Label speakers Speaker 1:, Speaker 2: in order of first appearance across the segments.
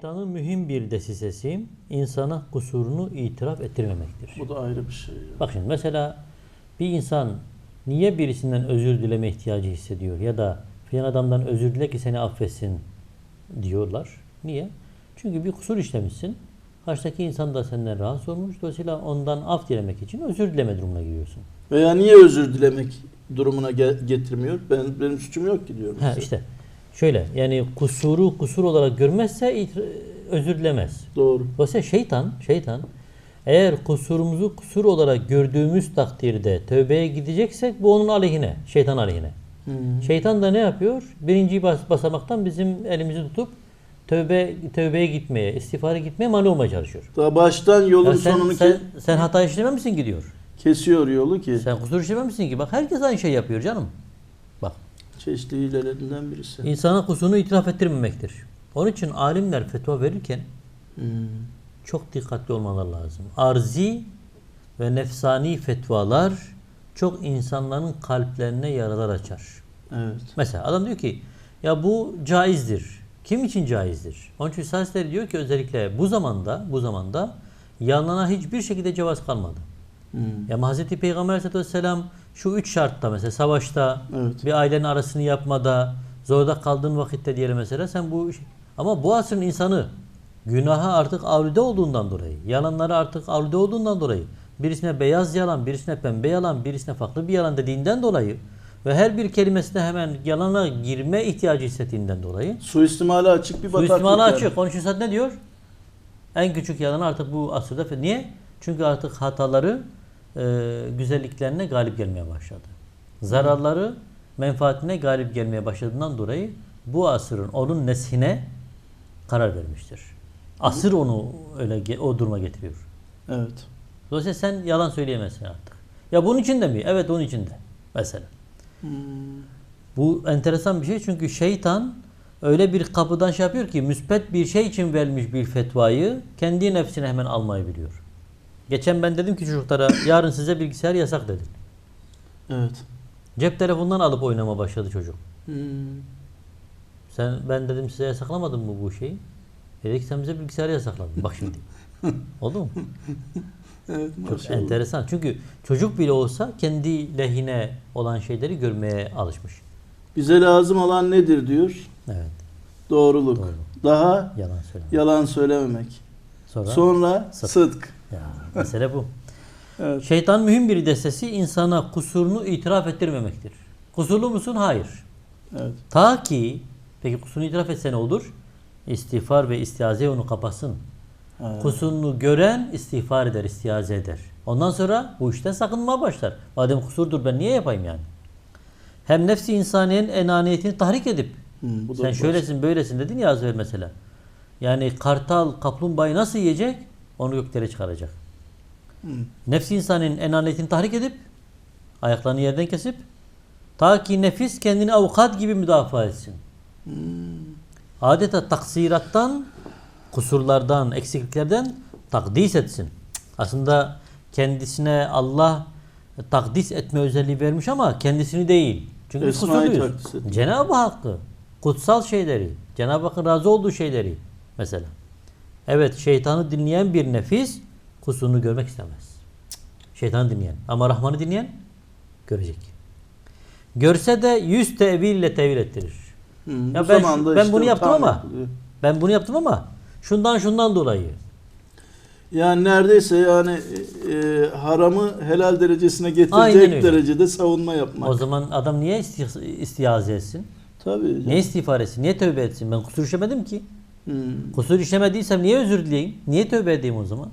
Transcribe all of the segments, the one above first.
Speaker 1: Şeytanın mühim bir desisesi insana kusurunu itiraf ettirmemektir.
Speaker 2: Bu da ayrı bir şey. ya.
Speaker 1: Bak şimdi mesela bir insan niye birisinden özür dileme ihtiyacı hissediyor ya da filan adamdan özür dile ki seni affetsin diyorlar. Niye? Çünkü bir kusur işlemişsin. Karşıdaki insan da senden rahatsız olmuş. Dolayısıyla ondan af dilemek için özür dileme durumuna giriyorsun.
Speaker 2: Veya niye özür dilemek durumuna ge- getirmiyor? Ben benim suçum yok ki diyorum.
Speaker 1: Ha işte şöyle yani kusuru kusur olarak görmezse özür dilemez.
Speaker 2: Doğru.
Speaker 1: Dolayısıyla şeytan, şeytan eğer kusurumuzu kusur olarak gördüğümüz takdirde tövbeye gideceksek bu onun aleyhine, şeytan aleyhine.
Speaker 2: Hı.
Speaker 1: Şeytan da ne yapıyor? Birinci bas basamaktan bizim elimizi tutup tövbe tövbeye gitmeye, istiğfara gitmeye mani olmaya çalışıyor.
Speaker 2: Daha baştan yolun
Speaker 1: Ya sen,
Speaker 2: sonunu
Speaker 1: sen, sen hata işlememişsin ki diyor.
Speaker 2: kesiyor yolu ki.
Speaker 1: Sen kusur işlememişsin ki. Bak herkes aynı şey yapıyor canım.
Speaker 2: Çeşitli hilelerinden birisi.
Speaker 1: insana kusurunu itiraf ettirmemektir. Onun için alimler fetva verirken
Speaker 2: Hı.
Speaker 1: çok dikkatli olmaları lazım. Arzi ve nefsani fetvalar çok insanların kalplerine yaralar açar.
Speaker 2: Evet.
Speaker 1: Mesela adam diyor ki ya bu caizdir. Kim için caizdir? Onun için Sasleri diyor ki özellikle bu zamanda bu zamanda yalana hiçbir şekilde cevaz kalmadı.
Speaker 2: Hı.
Speaker 1: Ya Hz. Peygamber Aleyhisselatü Vesselam şu üç şartta mesela savaşta
Speaker 2: Evet.
Speaker 1: bir ailenin arasını yapmada zorda kaldığın vakitte diyelim mesela sen bu ama bu asrın insanı günaha artık avlude olduğundan dolayı yalanlara artık avlude olduğundan dolayı birisine beyaz yalan birisine pembe yalan birisine farklı bir yalan dediğinden dolayı ve her bir kelimesine hemen yalana girme ihtiyacı hissettiğinden dolayı
Speaker 2: Suistimale açık bir bataklık.
Speaker 1: Suistimali
Speaker 2: yani.
Speaker 1: açık. Onun için ne diyor? En küçük yalan artık bu asırda. Niye? Çünkü artık hataları e, güzelliklerine galip gelmeye başladı. Zararları menfaatine galip gelmeye başladığından dolayı bu asırın onun nesine karar vermiştir. Asır onu öyle o duruma getiriyor.
Speaker 2: Evet.
Speaker 1: Dolayısıyla sen yalan söyleyemezsin artık. Ya bunun için de mi? Evet onun için de. Mesela.
Speaker 2: Hmm.
Speaker 1: Bu enteresan bir şey çünkü şeytan öyle bir kapıdan şey yapıyor ki müspet bir şey için vermiş bir fetvayı kendi nefsine hemen almayı biliyor. Geçen ben dedim ki çocuklara yarın size bilgisayar yasak dedim.
Speaker 2: Evet.
Speaker 1: Cep telefonundan alıp oynama başladı çocuk.
Speaker 2: Hmm.
Speaker 1: Sen ben dedim size yasaklamadın mı bu şeyi? Dedi ki sen bize bilgisayar yasakladın. Bak şimdi. Oldu mu?
Speaker 2: Evet
Speaker 1: Çok
Speaker 2: maşallah.
Speaker 1: enteresan. Çünkü çocuk bile olsa kendi lehine olan şeyleri görmeye alışmış.
Speaker 2: Bize lazım olan nedir diyor?
Speaker 1: Evet.
Speaker 2: Doğruluk.
Speaker 1: Doğru.
Speaker 2: Daha
Speaker 1: Yalan söyleme.
Speaker 2: yalan söylememek.
Speaker 1: Sonra
Speaker 2: Sonra
Speaker 1: Sıdk.
Speaker 2: sıdk.
Speaker 1: Ya, mesele bu.
Speaker 2: Evet.
Speaker 1: Şeytan mühim bir destesi insana kusurunu itiraf ettirmemektir. Kusurlu musun? Hayır.
Speaker 2: Evet.
Speaker 1: Ta ki peki kusurunu itiraf etse ne olur? İstiğfar ve istiaze onu kapasın.
Speaker 2: Ha.
Speaker 1: Kusurunu gören istiğfar eder, istiaze eder. Ondan sonra bu işten sakınmaya başlar. Madem kusurdur ben niye yapayım yani? Hem nefsi insaniyenin enaniyetini tahrik edip
Speaker 2: Hı, bu
Speaker 1: sen şöylesin böylesin dedin ya az evvel mesela. Yani kartal kaplumbağayı nasıl yiyecek? Onu göklere çıkaracak.
Speaker 2: Hı.
Speaker 1: Nefsi insanın enaniyetini tahrik edip ayaklarını yerden kesip ta ki nefis kendini avukat gibi müdafaa etsin.
Speaker 2: Hmm.
Speaker 1: Adeta taksirattan, kusurlardan, eksikliklerden takdis etsin. Aslında kendisine Allah takdis etme özelliği vermiş ama kendisini değil. Çünkü biz kusurluyuz. Cenab-ı Hakk'ı, kutsal şeyleri, Cenab-ı Hakk'ın razı olduğu şeyleri mesela. Evet şeytanı dinleyen bir nefis kusurunu görmek istemez. Şeytanı dinleyen. Ama Rahman'ı dinleyen görecek. Görse de yüz teville tevil ettirir.
Speaker 2: Hı,
Speaker 1: Ya ben-
Speaker 2: zamanda
Speaker 1: ben
Speaker 2: işte
Speaker 1: bunu yaptım ama-
Speaker 2: yapılıyor.
Speaker 1: Ben bunu yaptım ama şundan şundan dolayı.
Speaker 2: Yani neredeyse yani e, haramı helal derecesine getirecek derecede savunma yapmak.
Speaker 1: O zaman adam niye isti- istiaze etsin?
Speaker 2: Tabii.
Speaker 1: Niye istiğfar etsin? Niye tövbe etsin? Ben kusur işlemedim ki.
Speaker 2: Hı,
Speaker 1: Kusur işlemediysem niye özür dileyeyim? Niye tövbe edeyim o zaman?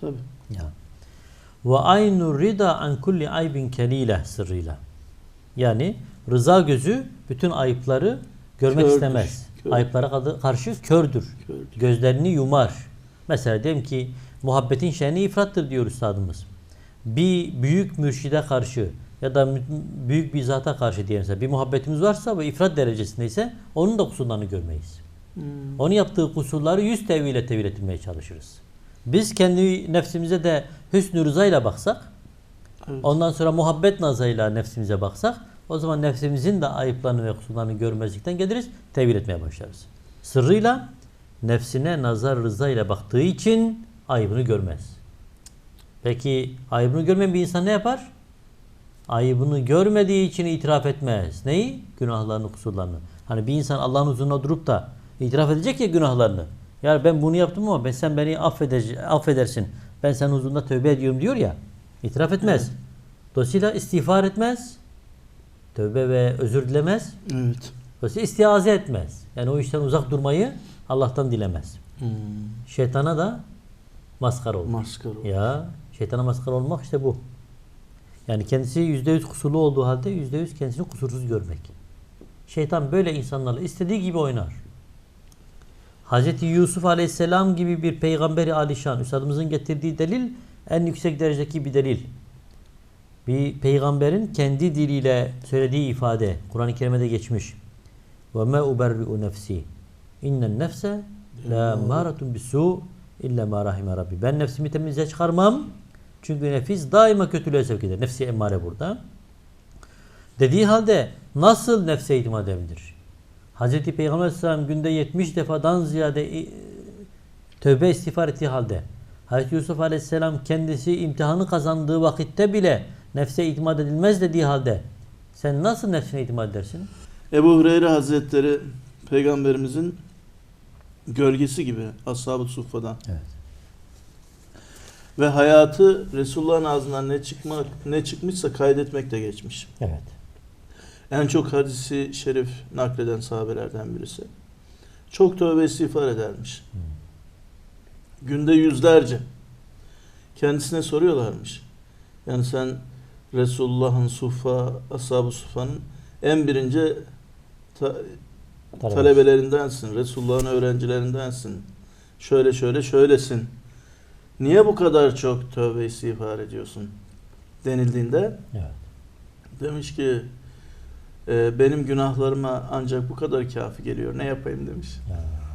Speaker 2: tabii.
Speaker 1: Ya. Ve aynur rida an kulli aybin kelile sırrıyla. Yani rıza gözü bütün ayıpları görmek
Speaker 2: Kördür,
Speaker 1: istemez.
Speaker 2: kör.
Speaker 1: Ayıplara karşı kördür.
Speaker 2: Kördür.
Speaker 1: Gözlerini yumar. Mesela diyelim ki muhabbetin şeni ifrattır diyor üstadımız. Bir büyük mürşide karşı ya da büyük bir zata karşı diyelim bir muhabbetimiz varsa ve ifrat derecesindeyse onun da kusurlarını görmeyiz.
Speaker 2: Hmm.
Speaker 1: Onun yaptığı kusurları yüz tevhile tevil ettirmeye çalışırız. Biz kendi nefsimize de hüsnü rızayla baksak,
Speaker 2: Evet.
Speaker 1: ondan sonra muhabbet nazarıyla nefsimize baksak, o zaman nefsimizin de ayıplarını ve kusurlarını görmezlikten geliriz, tevil etmeye başlarız. Sırrıyla nefsine nazar rıza ile baktığı için ayıbını görmez. Peki ayıbını görmeyen bir insan ne yapar? Ayıbını görmediği için itiraf etmez. Neyi? Günahlarını, kusurlarını. Hani bir insan Allah'ın huzuruna durup da itiraf edecek ya günahlarını. Ya ben bunu yaptım ama ben sen beni affedece, affedersin. Ben senin huzurunda tövbe ediyorum diyor ya. İtiraf etmez. Dolayısıyla istiğfar etmez. Tövbe ve özür dilemez.
Speaker 2: Evet.
Speaker 1: Dolayısıyla istiaze etmez. Yani o işten uzak durmayı Allah'tan dilemez.
Speaker 2: Hmm.
Speaker 1: Şeytana da maskara olur.
Speaker 2: Maskara.
Speaker 1: Ya şeytana maskara olmak işte bu. Yani kendisi yüzde yüz kusurlu olduğu halde yüzde yüz kendisini kusursuz görmek. Şeytan böyle insanlarla istediği gibi oynar. Hz. Yusuf Aleyhisselam gibi bir peygamberi alişan, Üstadımızın getirdiği delil en yüksek derecedeki bir delil. Bir peygamberin kendi diliyle söylediği ifade Kur'an-ı Kerim'de geçmiş. Ve ma uberri'u nefsi. İnnen nefse la maratun bisu illa ma rahime rabbi. Ben nefsimi temize çıkarmam. Çünkü nefis daima kötülüğe sevk eder. Nefsi emmare burada. Dediği halde nasıl nefse itimat edebilir? Hz. Peygamber Aleyhisselam günde 70 defadan ziyade e, tövbe istiğfar ettiği halde Hz. Yusuf Aleyhisselam kendisi imtihanı kazandığı vakitte bile nefse itimat edilmez dediği halde sen nasıl nefsine itimat edersin?
Speaker 2: Ebu Hureyre Hazretleri peygamberimizin gölgesi gibi ashab-ı suffadan.
Speaker 1: Evet.
Speaker 2: Ve hayatı Resulullah'ın ağzından ne çıkmak ne çıkmışsa kaydetmekle geçmiş.
Speaker 1: Evet.
Speaker 2: En çok hadisi şerif nakleden sahabelerden birisi. Çok tövbe istiğfar edermiş. Günde yüzlerce. Kendisine soruyorlarmış. Yani sen Resulullah'ın suffa, ashab-ı sufanın en birinci ta-
Speaker 1: Talebe.
Speaker 2: talebelerindensin. Resulullah'ın öğrencilerindensin. Şöyle şöyle şöylesin. Niye bu kadar çok tövbe istiğfar ediyorsun? Denildiğinde
Speaker 1: Evet.
Speaker 2: demiş ki "E, benim günahlarıma ancak bu kadar kafi geliyor. Ne yapayım demiş.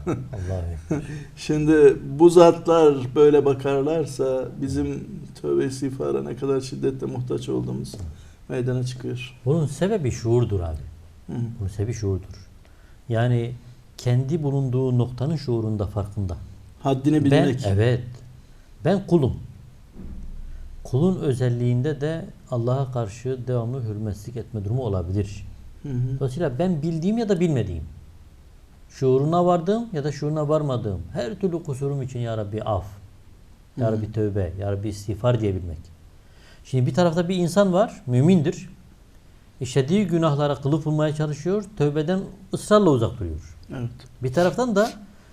Speaker 1: Ekber.
Speaker 2: Şimdi bu zatlar böyle bakarlarsa bizim tövbe istiğfara ne kadar şiddetle muhtaç olduğumuz meydana çıkıyor.
Speaker 1: Bunun sebebi şuurdur abi.
Speaker 2: Hı.
Speaker 1: Bunun sebebi şuurdur. Yani kendi bulunduğu noktanın şuurunda farkında.
Speaker 2: Haddini bilmek.
Speaker 1: Ben evet. Ben kulum. Kulun özelliğinde de Allah'a karşı devamlı hürmetsizlik etme durumu olabilir.
Speaker 2: Hı hı.
Speaker 1: Dolayısıyla ben bildiğim ya da bilmediğim, şuuruna vardığım ya da şuuruna varmadığım her türlü kusurum için Ya Rabbi af, Ya Rabbi tövbe, Ya Rabbi istiğfar diyebilmek. Şimdi bir tarafta bir insan var, mümindir. İşlediği günahlara kılıf bulmaya çalışıyor, tövbeden ısrarla uzak duruyor.
Speaker 2: Evet.
Speaker 1: Bir taraftan da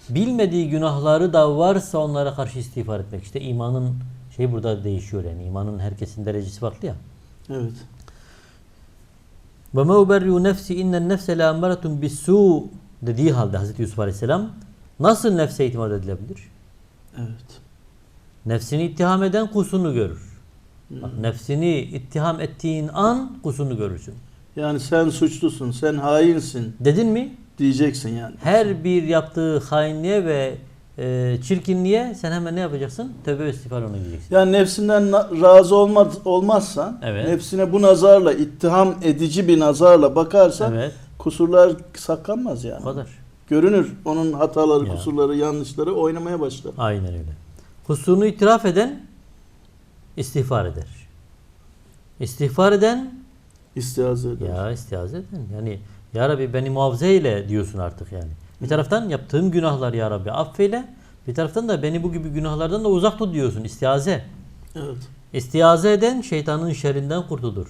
Speaker 1: bilmediği günahları da varsa onlara karşı istiğfar etmek. İşte imanın şey burada değişiyor yani. imanın herkesin derecesi farklı ya.
Speaker 2: Evet.
Speaker 1: Ve ma uberri'u nefsi innen nefse la emmaretun bisu dediği halde Hazreti Yusuf Aleyhisselam nasıl nefse itimat edilebilir?
Speaker 2: Evet.
Speaker 1: Nefsini ittiham eden kusurunu görür. Bak, nefsini ittiham ettiğin an kusurunu görürsün.
Speaker 2: Yani sen suçlusun, sen hainsin
Speaker 1: Dedin mi?
Speaker 2: diyeceksin yani.
Speaker 1: Her bir yaptığı hainliğe ve e, çirkinliğe sen hemen ne yapacaksın? Tövbe ve istiğfar ona diyeceksin.
Speaker 2: Yani nefsinden razı olmaz, olmazsan,
Speaker 1: Evet.
Speaker 2: nefsine bu nazarla, ittiham edici bir nazarla bakarsan
Speaker 1: Evet.
Speaker 2: kusurlar saklanmaz yani.
Speaker 1: O kadar.
Speaker 2: Görünür. Onun hataları,
Speaker 1: Ya.
Speaker 2: kusurları, yanlışları oynamaya başlar.
Speaker 1: Aynen öyle. Kusurunu itiraf eden istiğfar eder. İstiğfar eden
Speaker 2: İstihaze eder.
Speaker 1: ya istiaze eden. Yani ya Rabbi beni muhafaza eyle diyorsun artık yani. Bir taraftan yaptığım günahlar ya Rabbi affeyle. Bir taraftan da beni bu gibi günahlardan da uzak tut diyorsun. İstiaze.
Speaker 2: Evet.
Speaker 1: İstiaze eden şeytanın şerrinden kurtulur.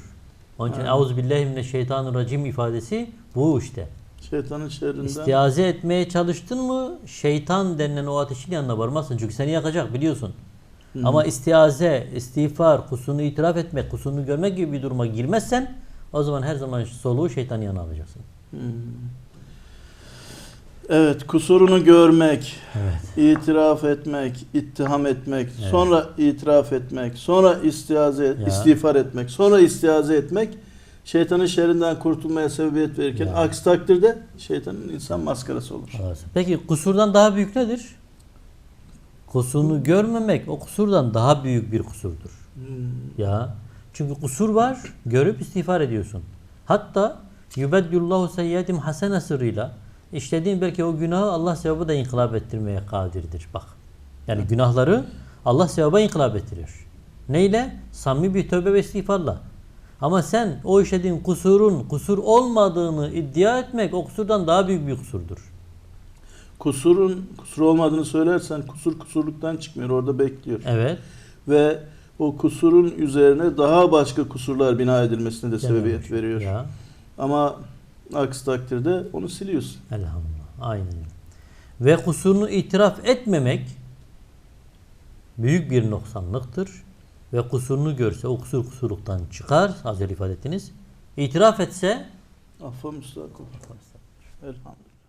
Speaker 1: Onun için. Euzubillahimineşşeytanirracim ifadesi bu işte.
Speaker 2: Şeytanın şerrinden.
Speaker 1: İstiaze etmeye çalıştın mı şeytan denilen o ateşin yanına varmazsın. Çünkü seni yakacak biliyorsun.
Speaker 2: Hı.
Speaker 1: Ama istiaze, istiğfar, kusurunu itiraf etmek, kusurunu görmek gibi bir duruma girmezsen o zaman her zaman soluğu şeytanın yanına alacaksın.
Speaker 2: Hmm. Evet, kusurunu görmek,
Speaker 1: Evet.
Speaker 2: itiraf etmek, ittiham etmek,
Speaker 1: Evet.
Speaker 2: sonra itiraf etmek, sonra istiaze,
Speaker 1: Ya.
Speaker 2: istiğfar etmek, sonra istiaze etmek şeytanın şerrinden kurtulmaya sebebiyet verirken
Speaker 1: Ya.
Speaker 2: aksi takdirde şeytanın insan maskarası olur.
Speaker 1: Peki kusurdan daha büyük nedir? Kusurunu görmemek o kusurdan daha büyük bir kusurdur.
Speaker 2: Hmm.
Speaker 1: Ya çünkü kusur var, görüp istiğfar ediyorsun. Hatta yubeddüllahu seyyiatim hasene sırrıyla işlediğin belki o günahı Allah sevabı da inkılap ettirmeye kadirdir. Bak. Yani günahları Allah sevaba inkılap ettiriyor. Neyle? Samimi bir tövbe ve istiğfarla. Ama sen o işlediğin kusurun kusur olmadığını iddia etmek o kusurdan daha büyük bir kusurdur.
Speaker 2: Kusurun kusur olmadığını söylersen kusur kusurluktan çıkmıyor. Orada bekliyor.
Speaker 1: Evet.
Speaker 2: Ve o kusurun üzerine daha başka kusurlar bina edilmesine de sebebiyet veriyor.
Speaker 1: Ya.
Speaker 2: Ama aksi takdirde onu siliyorsun.
Speaker 1: Elhamdülillah. Aynen. Ve kusurunu itiraf etmemek büyük bir noksanlıktır. Ve kusurunu görse o kusur kusurluktan çıkar. Az önce ifade ettiniz. İtiraf etse
Speaker 2: Affa müstahak olur. Elhamdülillah.